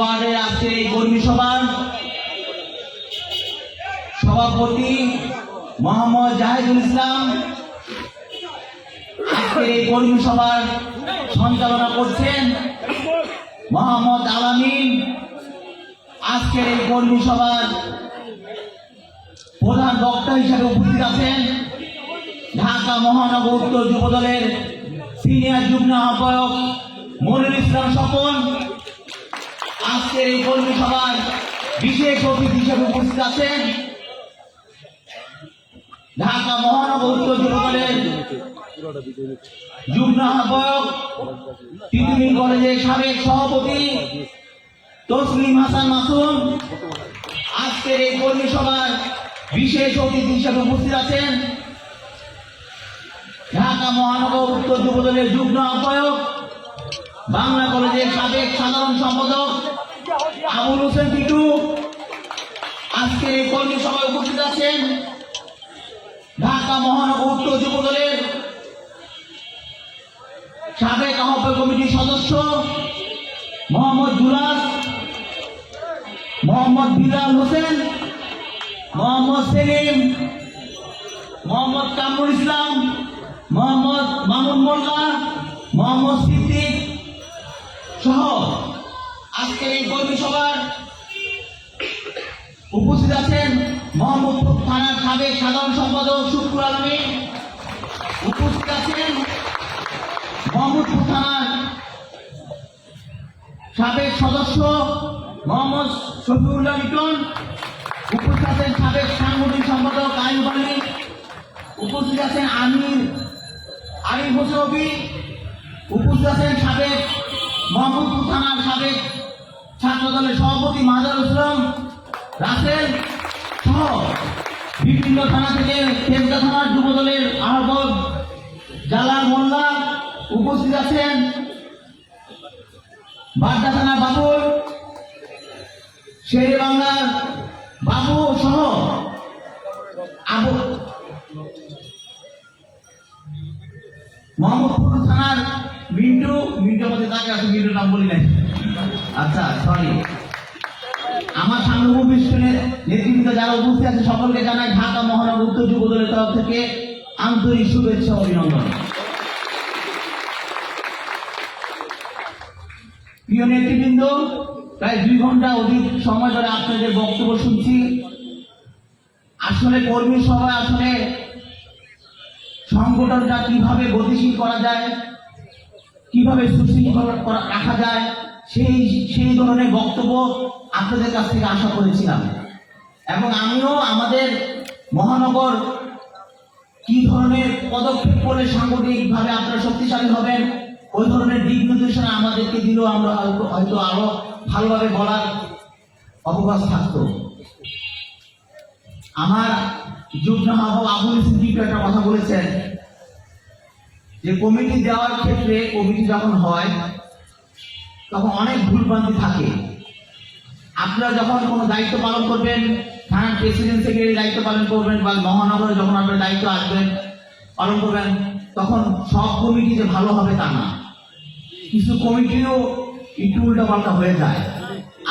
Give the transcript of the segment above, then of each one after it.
ওয়ার্ডের আজকের এই কর্মী সভার সভাপতি মোহাম্মদ জাহিদুল ইসলাম আজকের এই কর্মী সভার সঞ্চালনা করছেন মোহাম্মদ আলামিন। আজকের এই কর্মী সভার প্রধান বক্তা হিসেবে উপস্থিত আছেন ঢাকা মহানগর উত্তর যুবদলের সিনিয়র যুগ্ম আহ্বায়ক মনির ইসলাম স্বপন। আজকের এই কর্মী সভার বিশেষ অতিথি হিসেবে উপস্থিত আছেন ঢাকা মহানগর উত্তর যুবদলের যুগ্ম আহ্বায়ক, তিতুমির কলেজের সাবেক সভাপতি তসলিম হাসান মাসুম। আজকের এই কর্মী সভার বিশেষ অতিথি হিসেবে উপস্থিত আছেন ঢাকা মহানগর উত্তর যুবদলের যুগ্ম আহ্বায়ক বাংলা কলেজের সাবেক সাধারণ সম্পাদক আবুল হোসেন টিটু। আজকের এই কর্মী সভায় উপস্থিত আছেন ঢাকা মহানগর উত্তর যুবদলের সাবেক আহ্বায়ক কমিটির সদস্য মোহাম্মদ জুলাস মোহাম্মদ বিলাল হোসেন, মোহাম্মদ সেলিম, মোহাম্মদ কামরুল ইসলাম, মোহাম্মদ মামুন মোল্লা মোহাম্মদ সিদ্দিক সহ, আজকের এই কর্মী সভার উপস্থিত আছেন মোহাম্মদপুর থানার সাবেক সাধারণ সম্পাদক শুক্র আলমী। উপস্থিত আছেন মোহাম্মদপুর থানার সাবেক সদস্য মোহাম্মদ শফিউল্লাহ লিটন। উপস্থিত আছেন সাবেক সাংগঠনিক সম্পাদক আইন আলী উপস্থিত আছেন আমির আরিফ হোসেন উপস্থিত আছেন সাবেক মোহাম্মদপুর থানার সাবেক ছাত্র দলের সভাপতি মাজার ইসলাম, রাসেল সহ বিভিন্ন থানা থেকে তেজগা থানার যুব দলের আহ্বায়ক জালাল মোল্লা উপস্থিত আছেন। বাড্ডা থানা বাবুল, শেরে বাংলার বাবু সহ আবু মোহাম্মদপুর থানার মিন্টু মিন্টু আমাদের তাকে আছে? মিন্টু নাম বলি নাই। আচ্ছা সরি আমার সামনে অনুষ্ঠানের নেতৃবৃন্দ যারা উপস্থিত আছে, সকলকে জানাই ঢাকা মহানগর উত্তর যুব দলের তরফ থেকে আন্তরিক শুভেচ্ছা অভিনন্দন। প্রিয় নেতৃবৃন্দ, প্রায় দুই ঘণ্টা অধিক সময় ধরে আপনাদের বক্তব্য শুনছি। আসলে কর্মী সভায় আসলে সংগঠনটা কীভাবে গতিশীল করা যায় কীভাবে সুশৃঙ্খল করা রাখা যায়, সেই সেই ধরনের বক্তব্য আপনাদের কাছ থেকে আশা করেছিলাম। এবং আমিও আমাদের মহানগর কি ধরনের পদক্ষেপ করলে সাংগঠনিকভাবে আপনারা শক্তিশালী হবেন, ওই ধরনের দিক নির্দেশনা আমাদেরকে দিলেও আমরা হয়তো হয়তো আরও ভালোভাবে বলার অবকাশ থাকতো। আমার যুগ্ম আবুল সিদ্দিক একটা কথা বলেছেন যে কমিটি দেওয়ার ক্ষেত্রে কমিটি যখন হয় তখন অনেক ভুলভ্রান্তি থাকে। আপনারা যখন কোনো দায়িত্ব পালন করবেন থানার প্রেসিডেন্ট সেক্রেটারি দায়িত্ব পালন করবেন বা মহানগরে যখন আপনার দায়িত্ব আসবেন পালন করবেন তখন সব কমিটি যে ভালো হবে তা না। কিছু কমিটিও একটু উল্টা পাল্টা হয়ে যায়।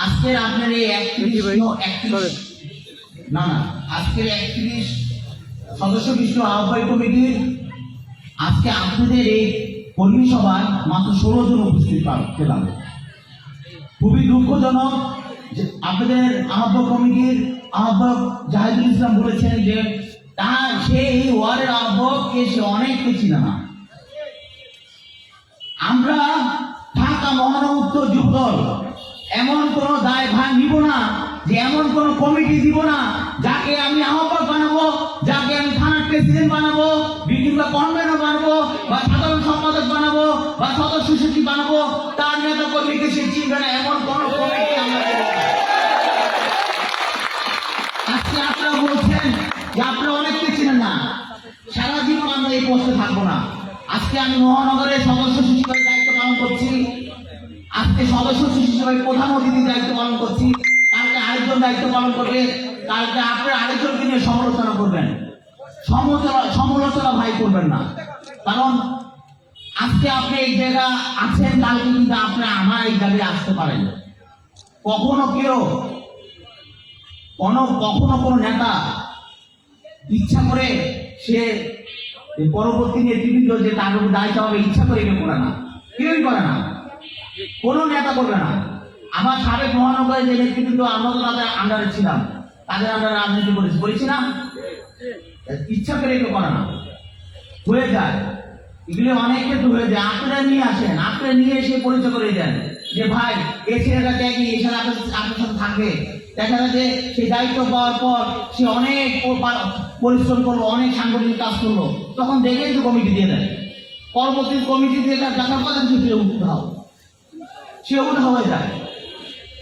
আজকের আপনার এই একত্রিশ না না আজকের একত্রিশ সদস্য বিশিষ্ট আহ্বায়ক কমিটির আজকে আপনাদের এই কর্মী সভায় মাত্র ষোলো জন উপস্থিত পেলাম। খুবই দুঃখজনক যে আপনাদের আহ্বায়ক কমিটির আহ্বায়ক জাহিদুল ইসলাম বলেছেন যে তার সেই ওয়ার্ডের আহ্বায়ককে সে অনেককে চিনে না। আমরা ঢাকা মহানগর উত্তর এমন কোন দায় ভার নিব না যে এমন কোন কমিটি দিব না যাকে আমি আহ্বায়ক বানাবো, যাকে আমি থানার প্রেসিডেন্ট বানাবো বিভিন্ন বানাবো বা সাধারণ সম্পাদক বানাবো বা সদস্য সচিব বানাবো, তার নেতা কর্মীকে সে চিনবে না, এমন কোন কমিটি আজকে আপনারা বলছেন যে অনেককে চিনেন না। আমরা এই পোস্টে থাকব না। আজকে আমি মহানগরের সদস্য সচিবের দায়িত্ব পালন করছি। আজকে সদস্য সচিব হিসেবে প্রধান অতিথির দায়িত্ব পালন করছি। কালকে আরেকজন দায়িত্ব পালন করবে। কালকে আপনারা আরেকজনকে নিয়ে সমালোচনা করবেন। সমালোচনা ভাই করবেন না। কারণ আজকে আপনি এই জায়গা আছেন কালকে কিন্তু আপনি আমার এই জায়গায় আসতে পারেন। কখনো কেউ, কোন, কখনো কোনো নেতা ইচ্ছা করে সে পরবর্তী নেতৃবৃন্দ যে তার উপর দায় চাওয়াবে ইচ্ছা করে কেউ করে না। কেউই করে না। কোনো নেতা করবে না। আমার সাবেক মহানগরের যে নেতৃবৃন্দ আমরা তো তাদের আন্ডারে ছিলাম। তাদের আন্ডারে রাজনীতি করেছি। না? ইচ্ছা করে কেউ করে না। হয়ে যায়। এগুলি অনেক ক্ষেত্রে হয়ে যায়। আপনারা নিয়ে আসেন। আপনারা নিয়ে এসে পরিচয় করে দেন যে, ভাই, এই ছেলেটা দেখি এই ছেলে আপনার সাথে থাকবে দেখা যায় যে সেই দায়িত্ব পাওয়ার পর সে অনেক পরিশ্রম করল, অনেক সাংগঠনিক কাজ করল। তখন দেখেই তো কমিটি দিয়ে দেয়। পরবর্তী কমিটি দিয়ে তার দেখার কথা সে ফিরে হবে সে উঠে হয়ে যায়।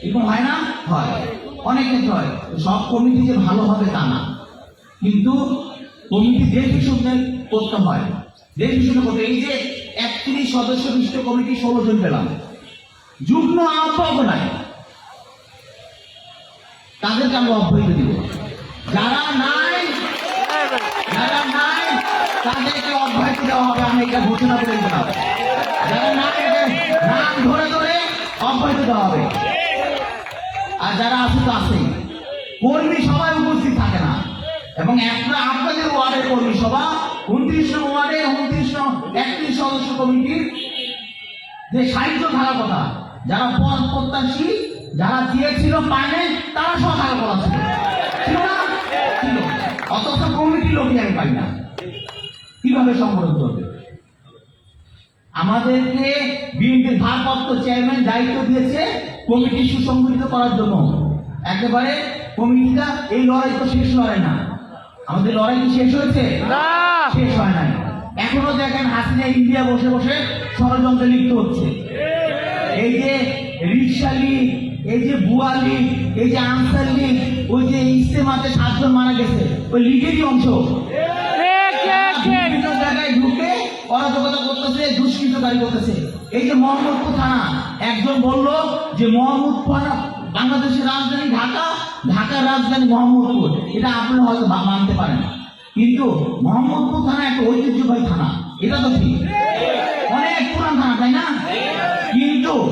এরকম হয় না? হয়। অনেক ক্ষেত্রে হয়। সব কমিটি যে ভালো হবে তা না। কিন্তু কমিটি দেখে শুনে করতে হয়। দেখে শুনে করতে এই যে একত্রিশ সদস্য বিশিষ্ট কমিটি ষোলো জন পেলাম। যুগ্ম আহ্বায়ক নাই। তাদেরকে আমরা অব্যাহত দিব। যারা নাই যারা নাই, তাদেরকে অব্যাহত দেওয়া হবে। আমি এটা ঘোষণা করে দিলাম যারা নাই নাম ধরে ধরে অব্যাহত দেওয়া হবে। আর যারা আছে, তো আছেই। কর্মী সবাই উপস্থিত থাকে না। এবং একটা আপনাদের ওয়ার্ডের কর্মী সভা উনত্রিশ নং ওয়ার্ডের উনত্রিশ একত্রিশ সদস্য কমিটির যে সাহিত্য কথা, যারা পদ প্রত্যাশী, যারা দিয়েছিল তারা সব ছিল। অথচ কমিটি লোকই আমি পাই না। কীভাবে সম্বোধন করবে আমাদেরকে বিএনপির ভারপ্রাপ্ত চেয়ারম্যান দায়িত্ব দিয়েছে কমিটি সুসংগঠিত করার জন্য। একেবারে কমিটিটা এই লড়াই তো শেষ লড়াই না। আমাদের লড়াই কি শেষ হয়েছে? না। শেষ হয় নাই। এখনও দেখেন হাসিনা ইন্ডিয়া বসে বসে ষড়যন্ত্রে লিপ্ত হচ্ছে। এই যে রিক্সা লীগ এই যে বুয়া লীগ এই যে আনসার লীগ ওই যে ইস্তেমাতে সাতজন মারা গেছে ওই লীগেরই অংশ। ঠিক ঠিক ঠিক। বিভিন্ন জায়গায় ঢুকে অরাজকতা করতেছে দুষ্কৃতকারী করতেছে। এই যে মোহাম্মদপুর থানা একজন বলল যে মোহাম্মদপুর বাংলাদেশের রাজধানী ঢাকা ঢাকার রাজধানী মোহাম্মদপুর। এটা আপনি হয়তো মানতে পারেন। কিন্তু মোহাম্মদপুর থানা একটা ঐতিহ্যবাহী থানা। এটা তো ঠিক। অনেক পুরান থানা, তাই না? কিন্তু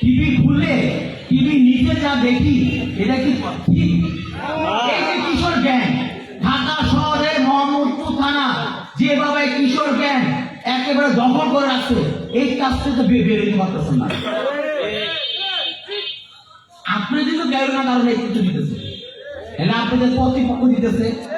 টিভি খুললে টিভি নিচে যা দেখি, এটা কি ঠিক? কিশোর গ্যাং, ঢাকা শহরে মোহাম্মদপুর থানা, যেভাবে কিশোর গ্যাং একেবারে দখল করে রাখছে, এই কাজ থেকে বে- বেরোতে পারতেছেন না। আপনি কিন্তু গেল না, কারণ নেতৃত্ব দিতেছে। এরা আপনাদের প্রতিপক্ষ দিতেছে।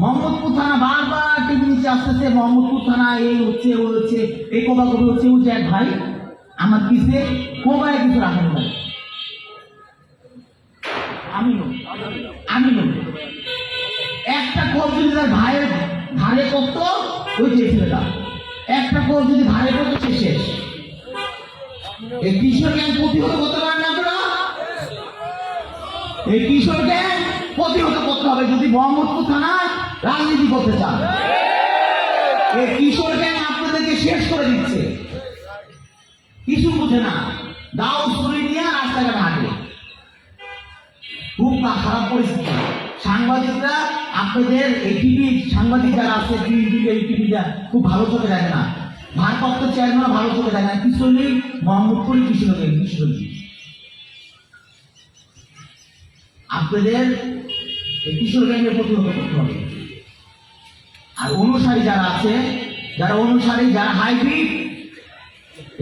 মোহাম্মদপুর থানা বারবার টিভি নিচে আসতেছে, মোহাম্মদপুর থানা এই হচ্ছে ওই হচ্ছে, এই কোবা কবি হচ্ছে ওই যে ভাই, আমার কিসে কোবায় কিছু রাখেন ভাই আমি আমি একটা কোপ যদি তার ভাইয়ের ঘাড়ে করতো ওই যে ছেলেটা। একটা কোপ যদি ঘাড়ে করতো সে শেষ। এই কিশোর গ্যাং প্রতিহত করতে পারেন না আপনারা এই কিশোর গ্যাং প্রতিহত করতে হবে। যদি মোহাম্মদপুর থানায় রাজনীতি করতে চান। এই কিশোর গ্যাং আপনাদেরকে শেষ করে দিচ্ছে। কিছু বুঝে না। দাও ছুরি নিয়ে রাস্তাঘাটে হাঁটে খুব না খারাপ পরিস্থিতি। সাংবাদিকরা আপনাদের এই টিভি সাংবাদিক যারা আছে টিভি এই টিভিটা খুব ভালো চোখে দেখে না। ভারপ্রাপ্ত চেয়ারম্যান ভালো চোখে দেখে না। কিশোরী মোহাম্মদপুর কিশোরী কিশোরী আপনাদের এই কিশোর গ্যাংয়ের প্রতিহত করতে হবে। আর অনুসারী যারা আছে, যারা অনুসারী, যারা হাইব্রিড,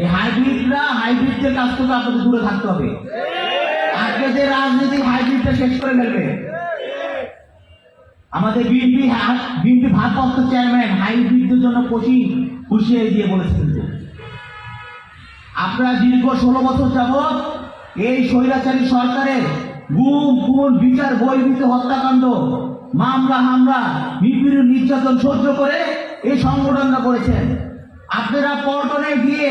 এই হাইব্রিডরা হাইব্রিডদের কাছ থেকে আপনাদের দূরে থাকতে হবে। আপনাদের রাজনীতি হাইব্রিডটা শেষ করে ফেলবে। আমাদের বিএনপি বিএনপি ভারপ্রাপ্ত চেয়ারম্যান হাইব্রিডদের জন্য কোচিং হুঁশিয়ারি দিয়ে বলেছেন আপনারা দীর্ঘ ষোলো বছর যাবৎ এই স্বৈরাচারী সরকারের গুম, খুন, বিচার, বহির্ভূত হত্যাকাণ্ড মামলা হামলা নিপীড়ন নির্যাতন সহ্য করে এই সংগঠনটা করেছেন। আপনারা পল্টনে গিয়ে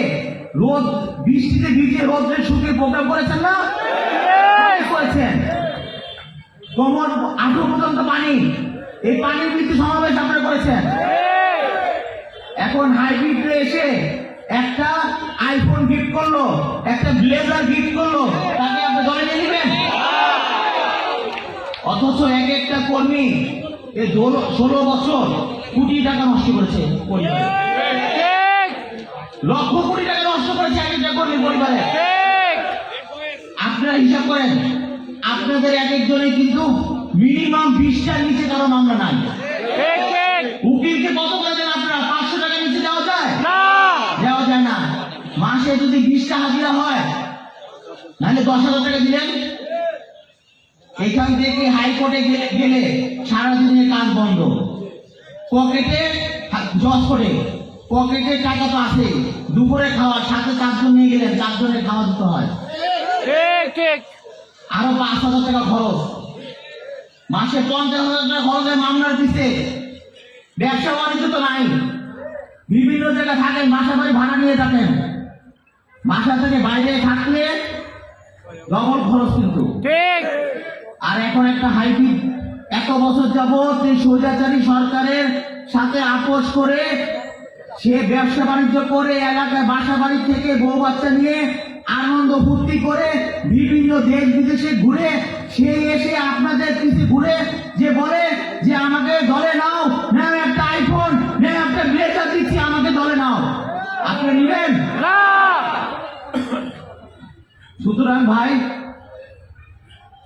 রোদ বৃষ্টিতে ভিজে রোদ্রে শুকিয়ে প্রোগ্রাম করেছেন না? করেছেন। কোমর আঠো পর্যন্ত পানি এই পানির বৃদ্ধি সমাবেশ আপনারা করেছেন। এখন হাইব্রিড এসে একটা আইফোন গিফট করল একটা ব্লেজার গিফট করল তাকে আপনি দলে নিয়ে নেবেন? অথচ এক একটা কর্মী এই ষোলো বছর কোটি টাকা নষ্ট করেছে পরিবারে। লক্ষ কোটি টাকা নষ্ট করেছে এক একটা কর্মী পরিবারে। আপনারা হিসাব করেন আপনাদের এক একজনের কিন্তু মিনিমাম বিশটার নিচে কারও মামলা নাই। উকিলকে কত করে দেন আপনারা? পাঁচশো টাকা নিচে দেওয়া যায়? দেওয়া যায় না। মাসে যদি বিশটা হাজিরা হয় নাহলে দশ হাজার টাকা দিলেন? এখান থেকে হাইকোর্টে গেলে সারাদিনের কাজ বন্ধ। পকেটে জজ করে। পকেটে টাকা তো আছে দুপুরে খাওয়া সাথে চারজন নিয়ে গেলেন চারজনের খাওয়া দিতে হয়। আরও পাঁচ হাজার টাকা খরচ। মাসে পঞ্চাশ হাজার টাকা খরচ হয় মামলার পিছে। ব্যবসা বাণিজ্য তো নাই। বিভিন্ন জায়গায় থাকেন বাসা বাড়ি ভাড়া নিয়ে থাকেন বাসা থেকে বাইরে থাকলে ডবল খরচ কিন্তু। ঠিক। আর এখন একটা হাইব্রিড। এত বছর যাবৎ এই স্বৈরাচারী সরকারের সাথে আপোষ করে সে ব্যবসা বাণিজ্য করে এলাকায় বাসা বাড়ি থেকে বউ বাচ্চা নিয়ে আনন্দ ফুর্তি করে বিভিন্ন দেশ বিদেশে ঘুরে সে এসে আপনাদের কিছু ঘুরে যে বলে যে আমাকে দলে নাও ম্যাম একটা আইফোন ম্যাম একটা ব্লেজার দিচ্ছি আমাকে দলে নাও। আপনি নেবেন? সুতরাং ভাই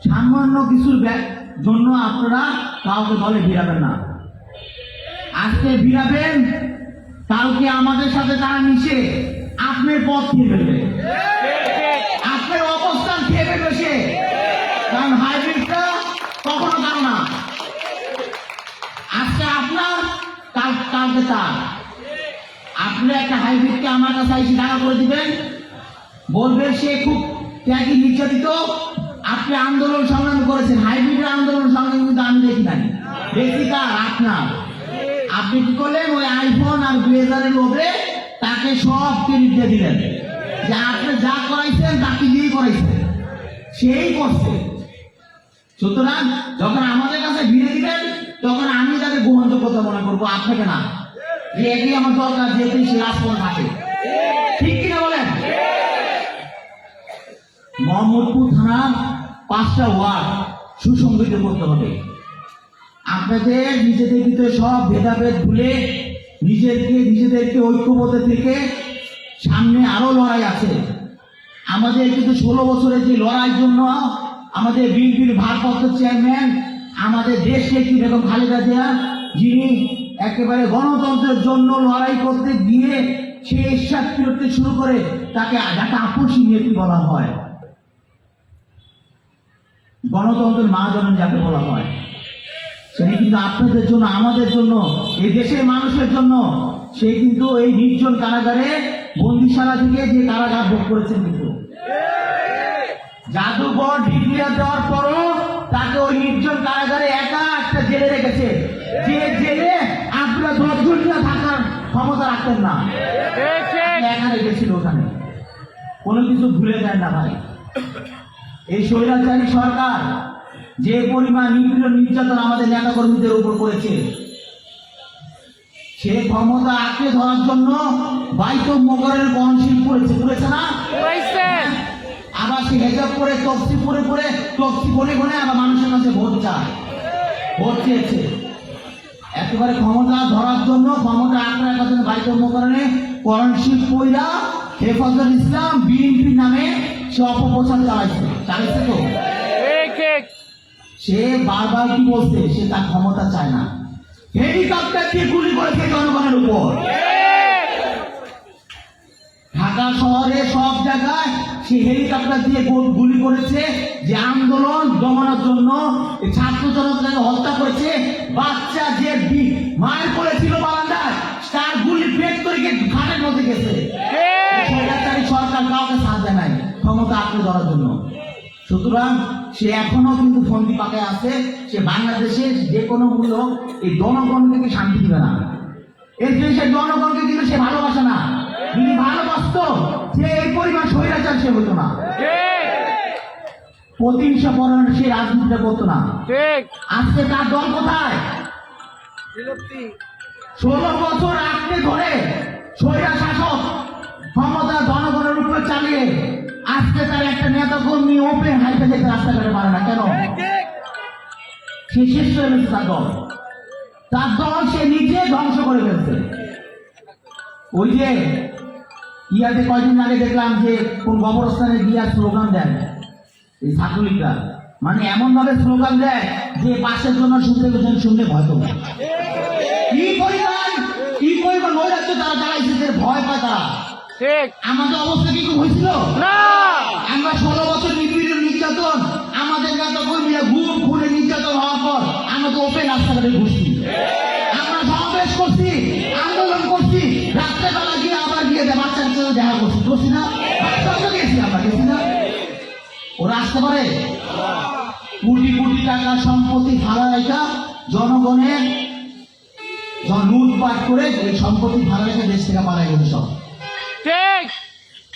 সামান্য কিছুর জন্য আপনারা কাউকে দলে ভিড়াবেন না। আজকে ভিড়াবেন, কালকে আমাদের সাথে তারা মিশে আপনার পথ খেয়ে ফেলবে। আপনার অবস্থান খেয়ে ফেলবে সে। কারণ হাইব্রিডটা কখনো কারও না। আজকে আপনার, কাল, কালকে তার। আপনি একটা হাইব্রিডকে আমার কাছে এসে টাকা করে দিবেন। বলবে সে খুব ত্যাগী, নির্যাতিত। আপনি আন্দোলন সংগ্রাম করেছেন, হাইব্রিডের আন্দোলন সংগ্রাম কিন্তু আমি দেখি নাই। দেখি কার? আপনার। আপনি কি করলেন? ওই আইফোন আর দুই হাজারের লোভে তাকে সব ক্রেডিট দিয়ে দিলেন। যে আপনি যা করাইছেন তাকে দিয়েই করাইছেন, সেই করছে। সুতরাং যখন আমাদের কাছে ভিড়ে দিবেন তখন আমি তাকে গ্রহণযোগ্যতা মনে করব, আপনাকে না। যে একই আমার দরকার যেহেতু সে রাজপথ থাকে। ঠিক কিনা বলেন? মোহাম্মদপুর থানার পাঁচটা ওয়ার্ড সুসংগঠিত করতে হবে। আপনাদের নিজেদের ভিতরে সব ভেদাভেদ ভুলে নিজেদেরকে নিজেদেরকে ঐক্যবদ্ধ থেকে সামনে আরও লড়াই আছে। আমাদের কিন্তু ষোলো বছরের যে লড়াইয়ের জন্য আমাদের বিএনপির ভারপ্রাপ্ত চেয়ারম্যান, আমাদের দেশকে কি বেগম খালেদা জিয়া, যিনি একেবারে গণতন্ত্রের জন্য লড়াই করতে গিয়ে সে ঈশ্বাস শুরু করে তাকে যাকে আপসী নীতি বলা হয়। গণতন্ত্রের মা জনন যাকে বলা হয়। সেই কিন্তু আপনাদের জন্য আমাদের জন্য এই দেশের মানুষের জন্য সে কিন্তু এই নির্জন কারাগারে বন্দিশালা থেকে যে কারাগার ভোগ করেছেন কিন্তু। জাদুঘর ডিগ্রিয়া দেওয়ার পরও তাকে ওই নির্জন কারাগারে একা একটা জেলে রেখেছে। যে জেলে আপনারা দশজন নিয়ে থাকার ক্ষমতা রাখতেন না। একা রেখেছিল ওখানে। কোনো কিছু ভুলে যায় না ভাই। এই স্বৈরাচারী সরকার যে পরিমাণ নিপীড়ন নির্যাতন আমাদের নেতা কর্মীদের উপর করেছে সে ক্ষমতা আঁকড়ে ধরার জন্য বাইত মগরের গণশীল করেছে করেছে না? আবার সে হেজাব করে তফসি পরে পরে তফসি বলে বলে আবার মানুষের কাছে ভোট চায় ভোট চেয়েছে। একেবারে ক্ষমতা ধরার জন্য ক্ষমতা আঁকড়ে রাখার জন্য বাইত মগরণে করণশীল কইরা হেফাজত ইসলাম বিএনপি নামে সে অপপ্রচার চালাইছে চালাইছে তো সে বারবার কি বলছে সে তার ক্ষমতা চায় না। হেলিকপ্টার দিয়ে গুলি করেছে জনগণের উপর। ঢাকা শহরে সব জায়গায় সে হেলিকপ্টার দিয়ে গুলি করেছে যে আন্দোলন দমানোর জন্য। ছাত্র জনতাকে হত্যা করেছে। বাচ্চা যে মায়ের করেছিল বারান্দায় তার গুলি পেট করে ঘাটের মধ্যে গেছে। ক্ষমতা আঁকড়ে ধরার জন্য। সুতরাং সে এখনও কিন্তু ফন্দি পাকায় আছে। সে বাংলাদেশে যে কোনো মূল্য এই জনগণকে শান্তি দিবে না? এর দেশের জনগণকে কিন্তু সে ভালোবাসে না। যদি ভালোবাসত, সে এই পরিমাণ স্বৈরাচার সে হতো না। প্রতিহিংসা পরণে সে রাজনীতিটা করতো না। আজকে তার দল কোথায়? ষোলো বছর আটকে ধরে স্বৈরা শাসক ক্ষমতা জনগণের উপর চালিয়ে আজকে তার একটা নেতা কর্মী ওপেন হাইতে যেতে রাস্তাঘাটে পারে না কেন? সে শেষ হয়ে গেছে তার দল। তার দল সে নিজে ধ্বংস করে ফেলছে। ওই যে ইয়াতে কয়দিন আগে দেখলাম যে কোন কবরস্থানে গিয়া স্লোগান দেন এই ছাত্রলীগরা। মানে এমন ভাবে স্লোগান দেয় যে পাশের জন্য শুনতে পেয়েছেন শুনতে ভয় তো ঠিক। আমাদের অবস্থা কি খুব হয়েছিল? না। আমরা ষোলো বছর নিপীড়ন নির্যাতন আমাদের নেতা কর্মীরা ঘুম খুলে নির্যাতন হওয়ার পর আমরা তো ওপেন রাস্তাঘাটে ঘুরছি আমরা সমাবেশ করছি আন্দোলন করছি রাত্রেবেলা গিয়ে আবার গিয়ে দে- বাচ্চার সাথে দেখা করছি। করছি না? বাচ্চাও গেছি আমরা গেছি না? ওরা আসতে পারে? কোটি কোটি টাকা সম্পত্তি ফালা রেখা জনগণের। জন- লুটপাট করে সম্পত্তি ফালা রেখে দেশ থেকে পালাই গেছে সব।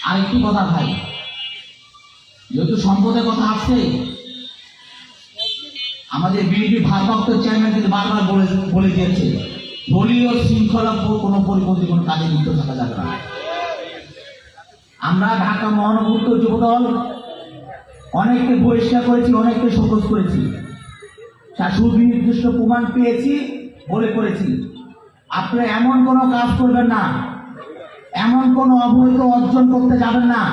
আরেকটি কথা ভাই। যেহেতু সম্পদের কথা আসছে, আমাদের বিএনপি ভারপ্রাপ্ত চেয়ারম্যান কিন্তু বারবার বলে বলে দিয়েছে, দলীয় শৃঙ্খলা কোনো পরিপন্থী, কোনো কাজে লিপ্ত থাকা যাবে না। আমরা ঢাকা মহানগর যুবদল অনেককে বহিষ্কার করেছি, অনেককে শোকজ করেছি। তার সুনির্দিষ্ট প্রমাণ পেয়েছি, বলে করেছি। আপনারা এমন কোনো কাজ করবেন না এমন কোন অবৈধ অর্জন করতে যাবেন না।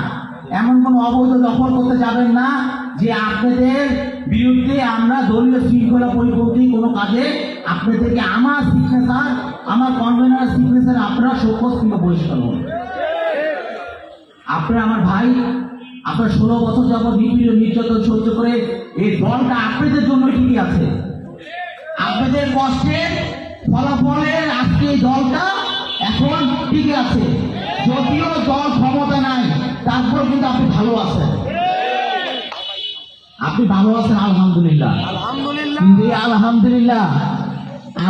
এমন কোন অবৈধ দখল করতে যাবেন না যে আপনাদের বিরুদ্ধে আমরা দলীয় শৃঙ্খলা পরিপন্থী কোনো কাজে আপনাদেরকে আমার সিগনেচার আমার কনভেনার সিগনেচার আপনারা শোকজ কিংবা বহিষ্কার হন আপনারা আমার ভাই, আপনার ষোলো বছর যাবৎ নিপীড়ন নির্যাতন সহ্য করে এই দলটা আপনাদের জন্য ঠিকই আছে। আপনাদের কষ্টের ফলাফলের আজকে এই দলটা এখন ঠিক আছে। যদিও দল ক্ষমতা নাই তারপর কিন্তু আপনি ভালো আছেন। আপনি ভালো আছেন আলহামদুলিল্লাহ। আলহামদুলিল্লাহ।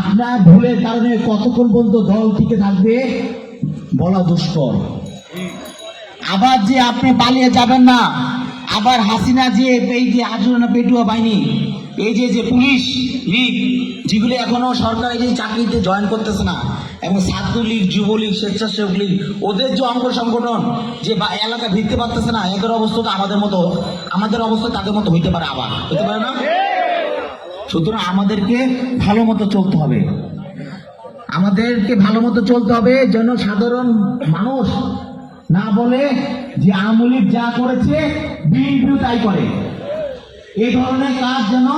আপনার ভুলের কারণে কতক্ষণ পর্যন্ত দল টিকে থাকবে বলা দুষ্কর। আবার যে আপনি পালিয়ে যাবেন না আবার হাসিনা যে, এই যে আজুরানা পেটুয়া বাহিনী, এই যে যে পুলিশ লীগ, যেগুলো এখনও সরকারি যে চাকরিতে জয়েন করতেছে না, এবং ছাত্রলীগ, যুবলীগ, স্বেচ্ছাসেবক লীগ, ওদের যে অঙ্গ সংগঠন, যে বা এলাকা ভিড়তে পারতেছে না, এদের অবস্থা তো আমাদের মতো, আমাদের অবস্থা তাদের মতো হইতে পারে আবার, হইতে পারে না? সুতরাং আমাদেরকে ভালো মতো চলতে হবে। আমাদেরকে ভালো মতো চলতে হবে, যেন সাধারণ মানুষ না বলে যে আমলিক যা করেছে, বিএনপিও তাই করে। এই ধরনের কাজ যেন,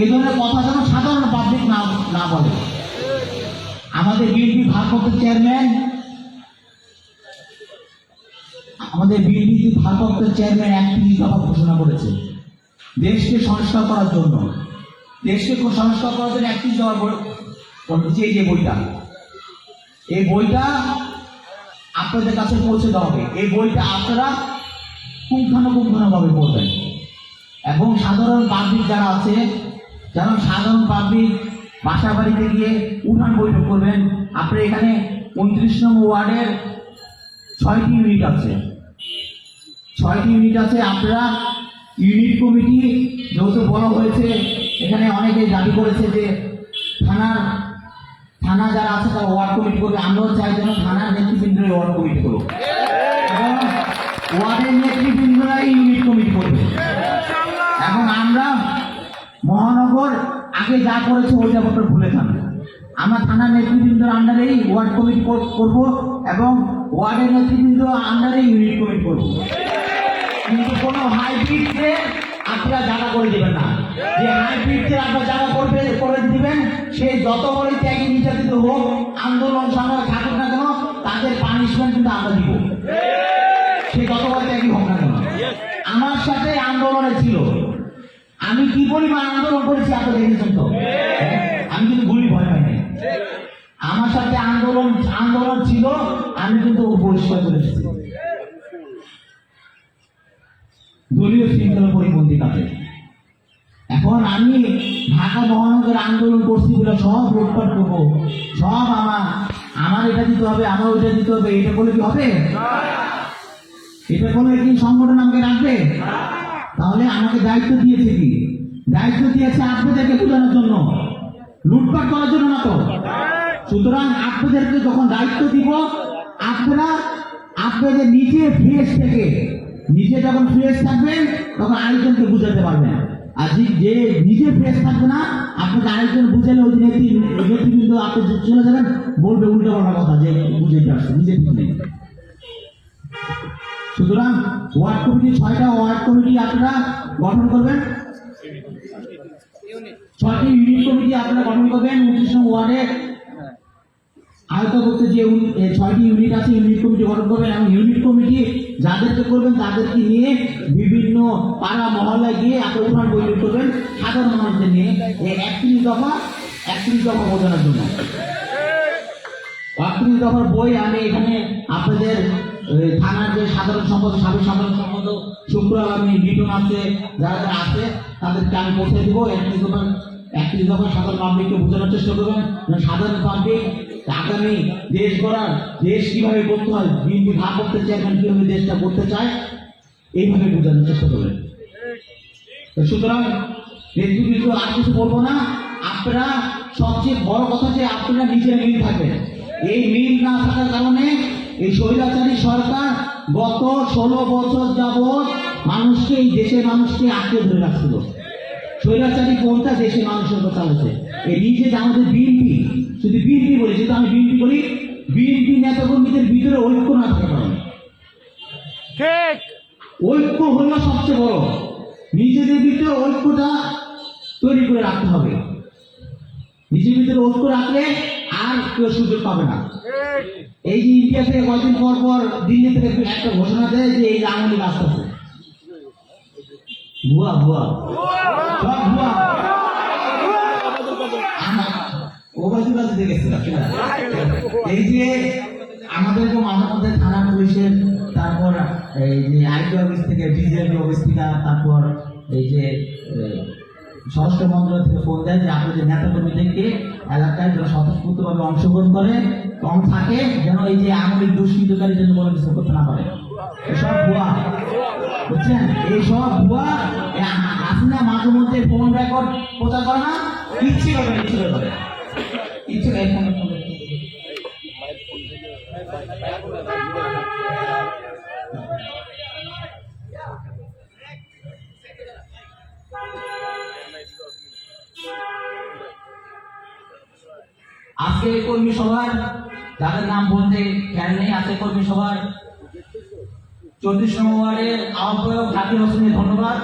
এই ধরনের কথা যেন সাধারণ পাবলিক না না বলে। আমাদের বিএনপি ভারপ্রাপ্ত চেয়ারম্যান আমাদের বিএনপি ভারপ্রাপ্ত চেয়ারম্যান একত্রিশ দফা ঘোষণা করেছে। দেশকে সংস্কার করার জন্য। দেশকে সংস্কার করার জন্য একত্রিশ দফা বলেছে, এই যে বইটা। এই বইটা আপনাদের কাছে পৌঁছে দেওয়া হবে। এই বইটা আপনারা পুঙ্খানুপুঙ্খানুভাবে পড়বেন। এবং সাধারণ পাবলিক যারা আছে যারা সাধারণ পাবলিক বাসা বাড়িতে গিয়ে উঠান বৈঠক করবেন। আপনি এখানে উনত্রিশ নম্বর ওয়ার্ডের ছয়টি ইউনিট আছে। ছয়টি ইউনিট আছে, আপনারা ইউনিট কমিটি, যেহেতু বলা হয়েছে, এখানে অনেকে দাবি করেছে যে থানার থানা যারা আছে তারা ওয়ার্ড কমিটি করবে। আমরাও চাই যেন থানার নেতৃবৃন্দরা ওয়ার্ড কমিটি করুক। এবং ওয়ার্ডের নেতৃবৃন্দরাই ইউনিট কমিটি করবে। এখন আমরা মহানগর আগে যা করেছে ওই ব্যাপারটা ভুলে যান। আমরা থানার নেতৃবৃন্দর আন্ডারেই ওয়ার্ড কমিটি করব এবং ওয়ার্ডের নেতৃবৃন্দ আন্ডারেই ইউনিট কমিটি করব। কিন্তু কোনো হাইব্রিডকে আপনারা জায়গা করে দেবেন না। যে হাইব্রিডকে আপনারা জায়গা করবে করে দিবেন। সে যত বড় ত্যাগী, নির্যাতিত হোক, আন্দোলন সংগ্রাম থাকুক না কেন, তাদের পানিশমেন্ট কিন্তু আমরা দিব। সে যত বড় ত্যাগী হোক না কেন। আমার সাথে আন্দোলনে ছিল। আমি কি পরিমাণ আন্দোলন করেছি আপনি দেখেছেন তো? আমি কিন্তু গুলি ভয় পাই নাই। আমার সাথে আন্দোলন আন্দোলন ছিল, আমি কিন্তু পরিষ্কার করে দলীয় শৃঙ্খলা পরিপন্থী কাজে এখন আমি ঢাকা মহানগর আন্দোলন করছি বলে সব লুটপাট করব। সব আমার আমার এটা দিতে হবে আমার ওইটা দিতে হবে, এটা বলে কি হবে? এটা কোনো একটি সংগঠন আমাকে রাখবে? তাহলে আমাকে দায়িত্ব দিয়েছে কি? দায়িত্ব দিয়েছে আপনাদেরকে বোঝানোর জন্য। লুটপাট করার জন্য না তো? সুতরাং আপনাদেরকে যখন দায়িত্ব দিব, আপনারা আপনাদের নিজে ফ্রেশ থেকে নিজে যখন ফ্রেশ থাকবেন, তখন আরেকজনকে বুঝাতে পারবেন। আর যে- নিজে ফ্রেশ থাকবে না, আপনাকে আরেকজন বুঝালে ওই নেত্রী, নেতৃবৃন্দ আপনি চলে যাবেন, বলবে উল্টো পাল্টা কথা যে বুঝাইতে আসছে, নিজে ঠিক নেই। সুতরাং ওয়ার্ড কমিটি, ছয়টা ওয়ার্ড কমিটি আপনারা গঠন করবেন। ছয়টি ইউনিট কমিটি আপনারা গঠন করবেন, উনত্রিশ নং ওয়ার্ডে করতে যে ছয়টি ইউনিট আছে ইউনিট কমিটি গঠন করবেন এবং ইউনিট কমিটি যাদেরকে করবেন তাদেরকে নিয়ে বিভিন্ন পাড়া, মহল্লায় গিয়ে উঠান বৈঠক করবেন। সাধারণ মানুষদের নিয়ে একত্রিশ দফা একত্রিশ দফা বোঝানোর জন্য। একত্রিশ দফার বই আমি এখানে আপনাদের থানার যে সাধারণ সম্পাদক, সাবেক সাধারণ সম্পাদক শুক্রবার আমি লিটন আছে, যারা যারা আছে, তাদেরকে আমি পৌঁছে দেবো। একত্রিশ দফার একত্রিশ দফার সাধারণ পাবলিককে বোঝানোর চেষ্টা করবেন। সাধারণ পাবলিক আগামী দেশ গড়ার, দেশ কীভাবে করতে হয়, বিএনপি ভাগ করতে চায়, এখন কীভাবে দেশটা করতে চায়, এইভাবে বোঝানোর চেষ্টা করবেন। সুতরাং, নেতৃবৃন্দ আর কিছু বলব না। আপনারা সবচেয়ে বড় কথা যে আপনারা নিজের মিল থাকবেন এই মিল না থাকার কারণে এই স্বৈরাচারী সরকার গত ষোলো বছর যাবৎ মানুষকে, এই দেশের মানুষকে আঁকড়ে ধরে রাখছিল। স্বৈরাচারী কোনটা দেশের মানুষের উপর চালাচ্ছে এই নিজে আমাদের বিএনপি। শুধু বিএনপি বলি যেহেতু আমি বিএনপি করি বিএনপি নেতাকর্মীদের ভিতরে ঐক্য না কারণে। ঠিক। ঐক্য হলো সবচেয়ে বড়। নিজেদের ভিতরে ঐক্যটা তৈরি করে রাখতে হবে। নিজের ভিতরে ঐক্য রাখলে আর কেউ সুযোগ পাবে না। এই যে ইন্ডিয়া থেকে কয়েকদিন পর পর দিল্লি থেকে একটা ঘোষণা দেয় যে এই আঙুলি আসতেছে। ভুয়া ভুয়া। ভুয়া। এই যে আমাদের মধ্যে থানা পুলিশের, তারপর এই যে আইটি অফিস থেকে ডিজিএলপি অফিস থেকে, তারপর এই যে স্বরাষ্ট্র থেকে ফোন দেয় যে নেতা এলাকায় যেন স্বতঃস্ফূর্তভাবে অংশগ্রহণ করে কম থাকে, যেন এই যে আঙুলিক দুষ্কৃতকারী যেন কোনো কিছু করতে না পারে। এসব ভুয়া। বুঝছেন? এইসব ভুয়া। এ মাঝে মধ্যে ফোন রেকর্ড প্রচার করে না ইচ্ছে করে ইচ্ছে করে ফোন ফোন আজকে কর্মী সভার, যাদের নাম বলতে খেয়াল নেই, আজকে কর্মী সভার চৌত্রিশ নম্বর ওয়ার্ডের আহ্বায়ক জাকির হোসেনের ধন্যবাদ।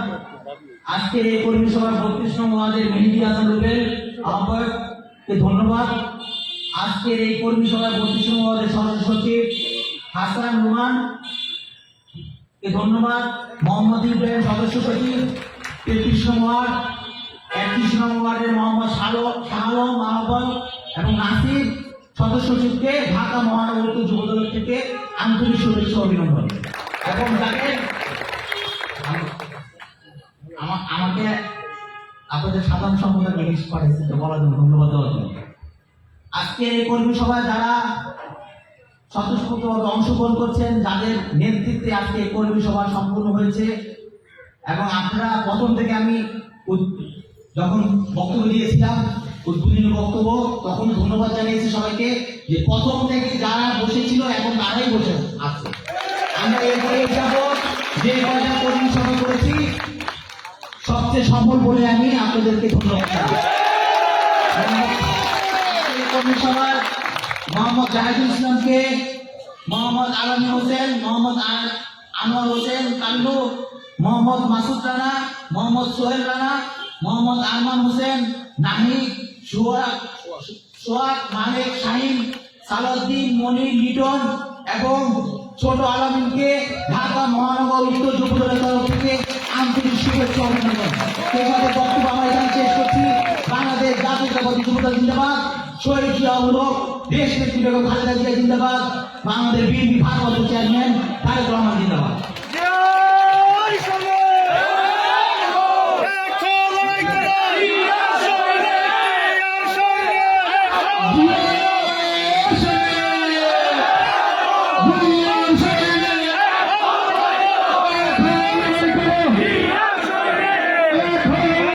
আজকের এই কর্মী সভার বত্রিশ নম্বর ওয়ার্ডের মেহেদি হাসান রুবেল আহ্বায়ককে ধন্যবাদ। আজকের এই কর্মী সভার বত্রিশ নম্বর সদস্য সচিব হাসান রুমান কে ধন্যবাদ। মোহাম্মদ ইব্রাহিম সদস্য সচিব তেত্রিশ নম্বর একত্রিশ নম্বর মোহাম্মদ শালো শাহালম আহ্বায়ক এবং নাসির সদস্য সচিবকে ঢাকা মহানগর যুবদল থেকে আন্তরিক শুভেচ্ছা অভিনন্দন। এবং তাকে আপনাদের সাধারণ সম্পাদক ইংলিশ পাঠিয়েছে বলার জন্য ধন্যবাদ দেওয়ার জন্য। আজকের এই কর্মী সভায় যারা স্বতঃস্ফূর্তভাবে অংশগ্রহণ করছেন, যাদের নেতৃত্বে আজকে এই কর্মী সভা সম্পূর্ণ হয়েছে, এবং আপনারা প্রথম থেকে আমি যখন বক্তব্য দিয়েছিলাম, উদ্বোধনী বক্তব্য, তখন ধন্যবাদ জানিয়েছি সবাইকে যে প্রথম থেকে যারা বসেছিল, এখন তারাই বসে আছে। আমরা এরপরে যাব, যে কয়টা কর্মী সভা করেছি সবচেয়ে সফল বলে আমি আপনাদেরকে ধন্যবাদ সভার মোহাম্মদ জাহিদুল ইসলামকে মোহাম্মদ আলমী হোসেন, মোহাম্মদ আনোয়ার হোসেন কাল্লু মোহাম্মদ মাসুদ রানা, মোহাম্মদ সোহেল রানা, মোহাম্মদ আরমান হোসেন নাহিদ সুয়াক সোহাগ মালিক শাহিন, সালাউদ্দিন মনির লিটন এবং ছোট আলমিনকে ঢাকা মহানগর উত্তর যুবদলের থেকে আন্তরিক শুভেচ্ছা অভিনন্দন। এভাবে বক্তব্য আমরা করছি। বাংলাদেশ জাতীয়তাবাদী যুবদল জিন্দাবাদ। শহীদ দেশ নেত্রী বেগম খালেদা জিয়া জিন্দাবাদ। বাংলাদেশ বিএনপি ভারপ্রাপ্ত চেয়ারম্যান তারেক রহমান জিন্দাবাদ।